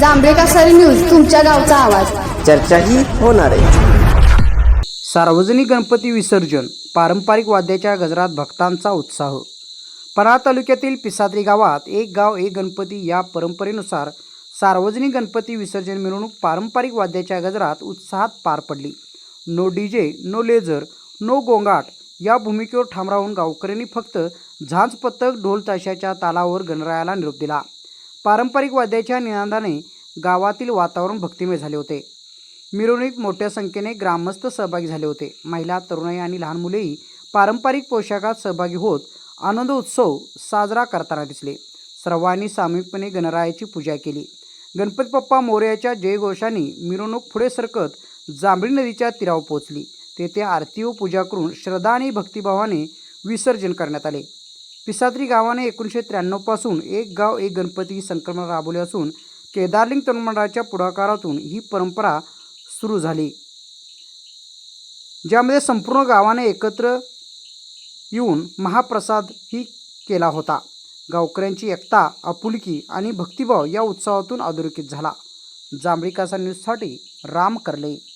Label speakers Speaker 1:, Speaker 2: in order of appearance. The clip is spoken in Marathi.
Speaker 1: जांभळे कासारी न्यूज तुमच्या गावचा आवाज.
Speaker 2: चर्चाही होणार आहे.
Speaker 3: सार्वजनिक गणपती विसर्जन पारंपरिक वाद्याच्या गजरात भक्तांचा उत्साह. पराळा तालुक्यातील पिसात्री गावात एक गाव एक गणपती या परंपरेनुसार सार्वजनिक गणपती विसर्जन मिरवणूक पारंपरिक वाद्याच्या गजरात उत्साहात पार पडली. No D J no laser no गोंगाट या भूमिकेवर ठाम राहून गावकऱ्यांनी फक्त झांज पथक ढोल ताशाच्या तालावर गणरायाला निरोप दिला. पारंपरिक वाद्याच्या निनादाने गावातील वातावरण भक्तिमय झाले होते. मिरवणुकीत मोठ्या संख्येने ग्रामस्थ सहभागी झाले होते. महिला तरुणाई आणि लहान मुलेही पारंपरिक पोशाखात सहभागी होत आनंद उत्सव साजरा करताना दिसले. सर्वांनी सामूहिकपणे गणरायाची पूजा केली. गणपती बाप्पा मोर्याच्या जयघोषाने मिरवणूक पुढे सरकत जांभळी नदीच्या तीरावर पोहोचली. तेथे आरती व पूजा करून श्रद्धा आणि भक्तिभावाने विसर्जन करण्यात आले. पिसात्री गावाने एकोणीसशे त्र्याण्णवपासून एक गाव एक गणपती ही संकल्पना राबवली असून केदारलिंग तरुणमंडळाच्या पुढाकारातून ही परंपरा सुरू झाली. ज्यामध्ये संपूर्ण गावाने एकत्र येऊन महाप्रसाद ही केला होता. गावकऱ्यांची एकता आपुलकी आणि भक्तिभाव या उत्सवातून अधोरेखित झाला. जांभळी कासा न्यूजसाठी राम करले.